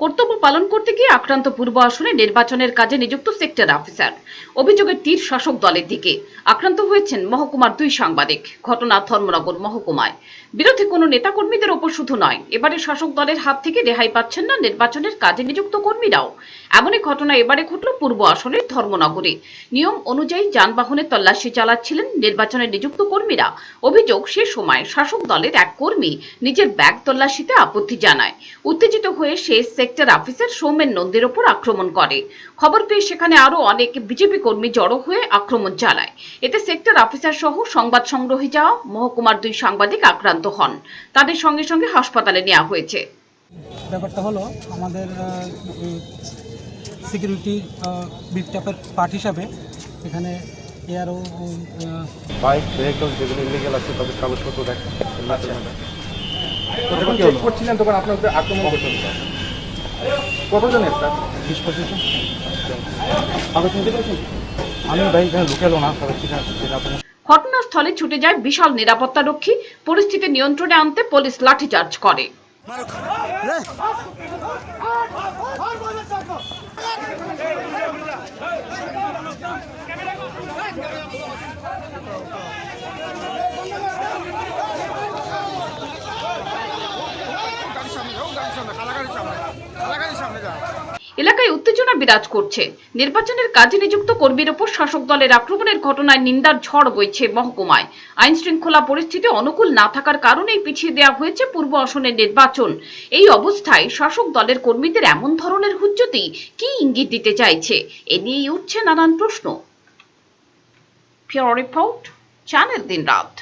কর্তব্য পালন করতে গিয়ে আক্রান্ত পূর্ব আসনে নির্বাচনের কাজে নিযুক্ত সেক্টর অফিসার অভিযোগের তীর শাসক দলের দিকে। আক্রান্ত হয়েছেন মহকুমার দুই সাংবাদিক। ঘটনা ধর্মনগর মহকুমায়। বিরোধী কোনো নেতাকর্মীদের ওপর শুধু নয় এবারে শাসক দলের হাত থেকে রেহাই পাচ্ছেন না নির্বাচনের কাজে নিযুক্ত কর্মীরাও। এমনই ঘটনা এবারে ঘটল পূর্ব আসনের ধর্মনগরে। নিয়ম অনুযায়ী যানবাহনের তল্লাশি চালাচ্ছিলেন নির্বাচনে নিযুক্ত কর্মীরা। অভিযোগ, সে সময় শাসক দলের এক কর্মী নিজের ব্যাগ তল্লাশিতে আপত্তি জানায়। উত্তেজিত হয়ে সে সেক্টর অফিসার সৌমেন নন্দীর ওপর আক্রমণ করে। খবর পেয়ে সেখানে আরও অনেক বিজেপি কর্মী জড়ো হয়ে আক্রমণ চালায়। এতে সেক্টর অফিসার সহ সংবাদ সংগ্রহে যাওয়া মহকুমার দুই সাংবাদিক আক্রান্ত হন। তাদের সঙ্গে সঙ্গে হাসপাতালে নেওয়া হয়েছে। ব্যাপারটা হলো আমাদের সিকিউরিটি বিল্টাপের পার্ট হিসাবে এখানে এয়ারও বাইক ভেহিকল যেগুলো ইলিগেল আছে তাদের কাগজপত্র দেখা। যখন চেক করছিলেন তখন আপনার আক্রমণ করছেন স্যার বিশ পঁচিশ পেরেছেন? আমি এখানে না ঘটনাস্থলে ছুটে যায় বিশাল নিরাপত্তারক্ষী। পরিস্থিতি নিয়ন্ত্রণে আনতে পুলিশ লাঠিচার্জ করে। এলাকায় উত্তেজনা বিরাজ করছে। নির্বাচনের কাজে নিযুক্ত কর্মীর ওপর শাসক দলের আক্রমণের ঘটনায় নিন্দার ঝড় বইছে মহকুমায়। আইন শৃঙ্খলা পরিস্থিতি অনুকূল না থাকার কারণেই পিছিয়ে দেওয়া হয়েছে পূর্ব আসনের নির্বাচন। এই অবস্থায় শাসক দলের কর্মীদের এমন ধরনের হুজ্জতি কি ইঙ্গিত দিতে চাইছে? এ নিয়েই উঠছে নানান প্রশ্ন। রিপোর্ট, চ্যানেল দিন রাত